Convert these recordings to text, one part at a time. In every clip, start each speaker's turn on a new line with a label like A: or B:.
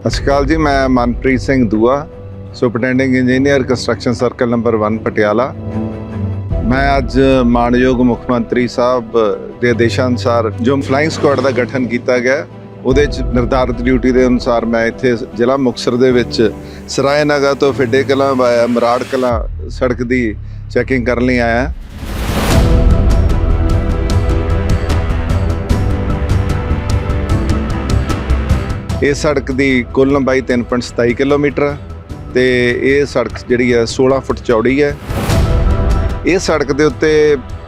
A: ਸਤਿ ਸ਼੍ਰੀ ਅਕਾਲ ਜੀ, ਮੈਂ Manpreet Singh Dua superintending engineer construction circle number 1 Patiala. ਮੈਂ ਅੱਜ ਮਾਨਯੋਗ ਮੁੱਖ ਮੰਤਰੀ ਸਾਹਿਬ ਦੇ ਆਦੇਸ਼ਾਂ ਅਨੁਸਾਰ ਜੋ ਫਲਾਈਂਗ ਸਕੁਆਡ ਦਾ ਗਠਨ ਕੀਤਾ ਗਿਆ, ਉਹਦੇ ਚ ਨਿਰਧਾਰਿਤ ਡਿਊਟੀ ਦੇ ਅਨੁਸਾਰ ਮੈਂ ਇੱਥੇ ਜ਼ਿਲ੍ਹਾ ਮੁਕਤਸਰ ਦੇ ਵਿੱਚ ਸਰਾਏ ਨਗਾ ਤੋਂ ਫਿੱਡੇ ਕਲਾਂ ਵਾਇਆ ਮਰਾੜ ਕਲਾਂ ਸੜਕ ਦੀ ਚੈਕਿੰਗ ਕਰਨ ਲਈ ਆਇਆ। ਇਹ ਸੜਕ ਦੀ ਕੁੱਲ ਲੰਬਾਈ 3.27 ਕਿਲੋਮੀਟਰ ਹੈ ਤੇ ਇਹ ਸੜਕ ਜਿਹੜੀ ਹੈ 16 ਫੁੱਟ ਚੌੜੀ ਹੈ ਇਹ ਸੜਕ ਦੇ ਉੱਤੇ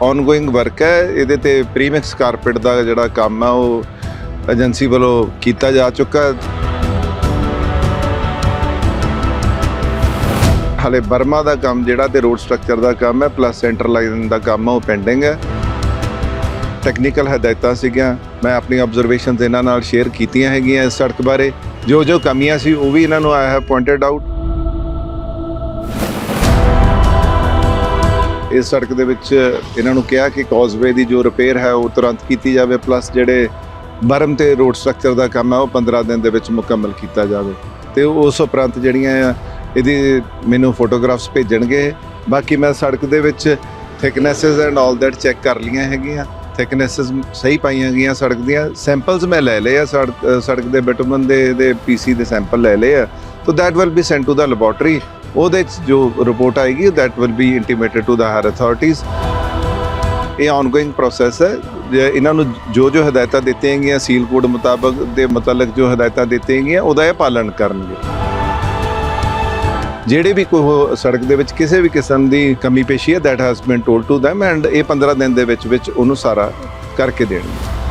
A: ਆਨਗੋਇੰਗ ਵਰਕ ਹੈ ਇਹਦੇ ਤੇ ਪ੍ਰੀਮਿਕਸ ਕਾਰਪੇਟ ਦਾ ਜਿਹੜਾ ਕੰਮ ਆ, ਉਹ ਏਜੰਸੀ ਵੱਲੋਂ ਕੀਤਾ ਜਾ ਚੁੱਕਾ ਹੈ ਹਾਲੇ ਬਰਮਾ ਦਾ ਕੰਮ ਜਿਹੜਾ ਤੇ ਰੋਡ ਸਟਰਕਚਰ ਦਾ ਕੰਮ ਹੈ ਪਲੱਸ ਸੈਂਟਰ ਲਾਈਨ ਦਾ ਕੰਮ ਹੈ ਉਹ ਪੈਂਡਿੰਗ ਹੈ ਟੈਕਨੀਕਲ ਹਦਾਇਤਾਂ ਸੀਗੀਆਂ, ਮੈਂ ਆਪਣੀ ਆਬਜ਼ਰਵੇਸ਼ਨਸ ਇਹਨਾਂ ਨਾਲ ਸ਼ੇਅਰ ਕੀਤੀਆਂ ਹੈਗੀਆਂ ਇਸ ਸੜਕ ਬਾਰੇ, ਜੋ ਜੋ ਕਮੀਆਂ ਸੀ ਉਹ ਵੀ ਇਹਨਾਂ ਨੂੰ ਆਈ ਹੈਵ ਪੁਆਇੰਟਡ ਆਊਟ ਇਸ ਸੜਕ ਦੇ ਵਿੱਚ ਇਹਨਾਂ ਨੂੰ ਕਿਹਾ ਕਿ ਕਾਜ਼ਵੇ ਦੀ ਜੋ ਰਿਪੇਅਰ ਹੈ ਉਹ ਤੁਰੰਤ ਕੀਤੀ ਜਾਵੇ ਪਲੱਸ ਜਿਹੜੇ ਬਰਮ ਤੇ ਰੋਡ ਸਟਰਕਚਰ ਦਾ ਕੰਮ ਹੈ, ਉਹ 15 ਦਿਨ ਦੇ ਵਿੱਚ ਮੁਕੰਮਲ ਕੀਤਾ ਜਾਵੇ। ਤੇ ਉਸ ਉਪਰੰਤ ਜਿਹੜੀਆਂ ਆ, ਇਹਦੀ ਮੈਨੂੰ ਫੋਟੋਗ੍ਰਾਫਸ ਭੇਜਣਗੇ। ਬਾਕੀ ਮੈਂ ਸੜਕ ਦੇ ਵਿੱਚ thicknesses and all that check ਕਰ ਲੀਆਂ ਹੈਗੀਆਂ। ਥਿਕਨੈਸਸ ਸਹੀ ਪਾਈਆਂ ਗਈਆਂ ਸੜਕ ਦੀਆਂ। ਸੈਂਪਲਸ ਮੈਂ ਲੈ ਲਏ ਆ ਸੜਕ ਸੜਕ ਦੇ ਬਿਟੂਮਨ ਦੇ ਦੇ ਪੀਸੀ ਦੇ ਸੈਂਪਲ ਲੈ ਲਏ ਆ। ਤੋ that will be sent to the laboratory ਉਹਦੇ 'ਚ ਜੋ ਰਿਪੋਰਟ ਆਏਗੀ that will be intimated to the higher authorities ਇਹ ਆਨਗੋਇੰਗ ਪ੍ਰੋਸੈਸ ਹੈ। ਇਹਨਾਂ ਨੂੰ ਜੋ ਜੋ ਹਦਾਇਤਾਂ ਦਿੱਤੀਆਂ ਗਈਆਂ ਸੀਲ ਕੋਡ ਮੁਤਾਬਕ ਦੇ ਮੁਤਲਕ ਜੋ ਹਦਾਇਤਾਂ ਦਿੱਤੀਆਂ ਗਈਆਂ, ਉਹਦਾ ਇਹ ਪਾਲਣ ਕਰਨਗੇ। ਜਿਹੜੇ ਵੀ ਕੋਈ ਸੜਕ ਦੇ ਵਿੱਚ ਕਿਸੇ ਵੀ ਕਿਸਮ ਦੀ ਕਮੀ ਪੇਸ਼ੀ ਹੈ that has been told to them and ਇਹ 15 ਦਿਨ ਦੇ ਵਿੱਚ ਵਿੱਚ ਉਹਨੂੰ ਸਾਰਾ ਕਰਕੇ ਦੇਣਗੇ।